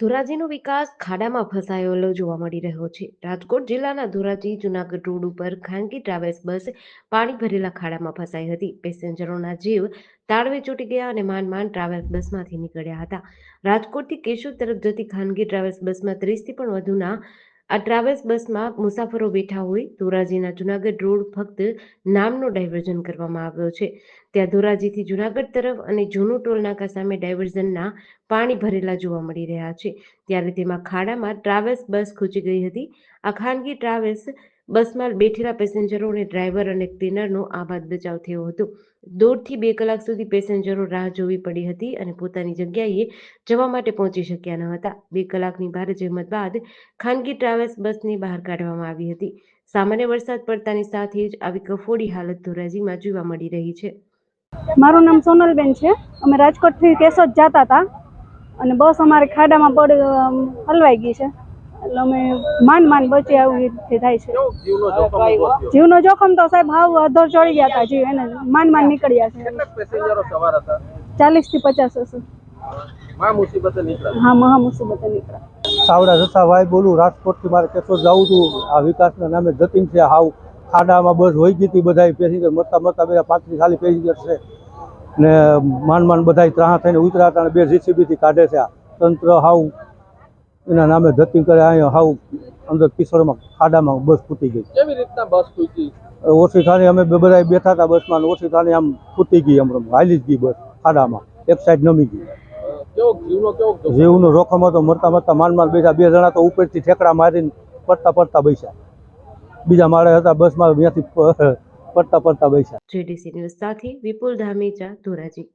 ધોરાજીનો વિકાસ ખાડામાં ફસાયેલો જોવા મળી રહ્યો છે. રાજકોટ જિલ્લાના ધોરાજી જુનાગઢ રોડ ઉપર ખાનગી ટ્રાવેલ્સ બસ પાણી ભરેલા ખાડામાં ફસાઈ હતી. પેસેન્જરોના જીવ તાળવે ચોંટી ગયા અને માંડ માંડ ટ્રાવેલ્સ બસમાંથી નીકળ્યા હતા. રાજકોટથી કેશોદ તરફ જતી ખાનગી ટ્રાવેલ્સ બસમાં ત્રીસથી પણ વધુના આ ટ્રાવેલ્સ બસમાં મુસાફરો બેઠા હોય, ધોરાજીના જુનાગઢ રોડ ફક્ત નામનો ડાયવર્ઝન કરવામાં આવ્યો છે. ત્યાં ધોરાજીથી જુનાગઢ તરફ અને જૂનું ટોલ નાકા સામે ડાયવર્ઝનના પાણી ભરેલા જોવા મળી રહ્યા છે. ત્યારે તેમાં ખાડામાં ટ્રાવેલ્સ બસ ખૂંચી ગઈ હતી. આ ખાનગી ટ્રાવેલ્સ બસમાં બેઠેલા પેસેન્જરો અને ડ્રાઈવર અને ક્લીનરનો આબાદ બચાવ થયો હતો. દોઢથી બે કલાક સુધી પેસેન્જરો રાહ જોવી પડી હતી અને પોતાની જગ્યાએ જવા માટે પહોંચી શક્યા ન હતા. બે કલાકની ભારે જહેમત બાદ ખાનગી ટ્રાવેલ્સ બસને બહાર કાઢવામાં આવી હતી. સામાન્ય વરસાદ પડતાની સાથે જ આવી કફોડી હાલત ધોરાજીમાં જોવા મળી રહી છે. મારું નામ સોનલબેન છે. અમે રાજકોટથી કેશોદ જતા હતા અને બસ અમારે ખાડામાં પડ હલવાઈ ગઈ છે. એટલે અમે માંડ માન બચી આવી રીતે થાય છે. જીવનો જોખમ તો સાહેબ હાવ અધર ચડી ગયા હતા જીવ એને માન છે. કેટલાક પેસેન્જરો સવાર હતા? ચાલીસથી પચાસ હશે. હા મહા મુસીબતે નીકળ્યા. સાવડા જથ્થાભાઈ બોલું રાજકોટથી મારે કેશોદ જાઉં છું આ વિકાસના નામે જતીન છે હાવ ખાડામાં બસ હોઈ ગઈ હતી બધા પેસેન્જર મરતા મરતા બધા પાંત્રીસ ખાલી પેસેન્જર છે. ને માંડ માંડ બધા ત્રાહ થઈને ઉતરાતા બે બે જીસીબીથી કાઢે છે આ તંત્ર હાવ એના નામે ધતિંગ કરે અહીંયા હાવ અંદર કિશોરમાં ખાડામાં બસ ફૂટી ગઈ. કેવી રીતના બસ ફૂટી? ઓછી થાની અમે બધા બેઠા હતા બસમાં ઓછી થાની આમ ફૂટી ગઈ આમ હાલી જ ગઈ બસ ખાડામાં. એક સાઈડ નમી ગઈ. કેવો જીવનો જોખમ? હતો મરતા મરતા માલ માલ બેસા બે જણા તો ઉપરથી ઠેકડા મારીને પડતા પડતા બેસ્યા. બીજા માળે હતા બસમાં ત્યાંથી પડતા પડતા બેસ્યા. જેડીસી ન્યૂઝ સાથે વિપુલ ધામેચા ધોરાજી.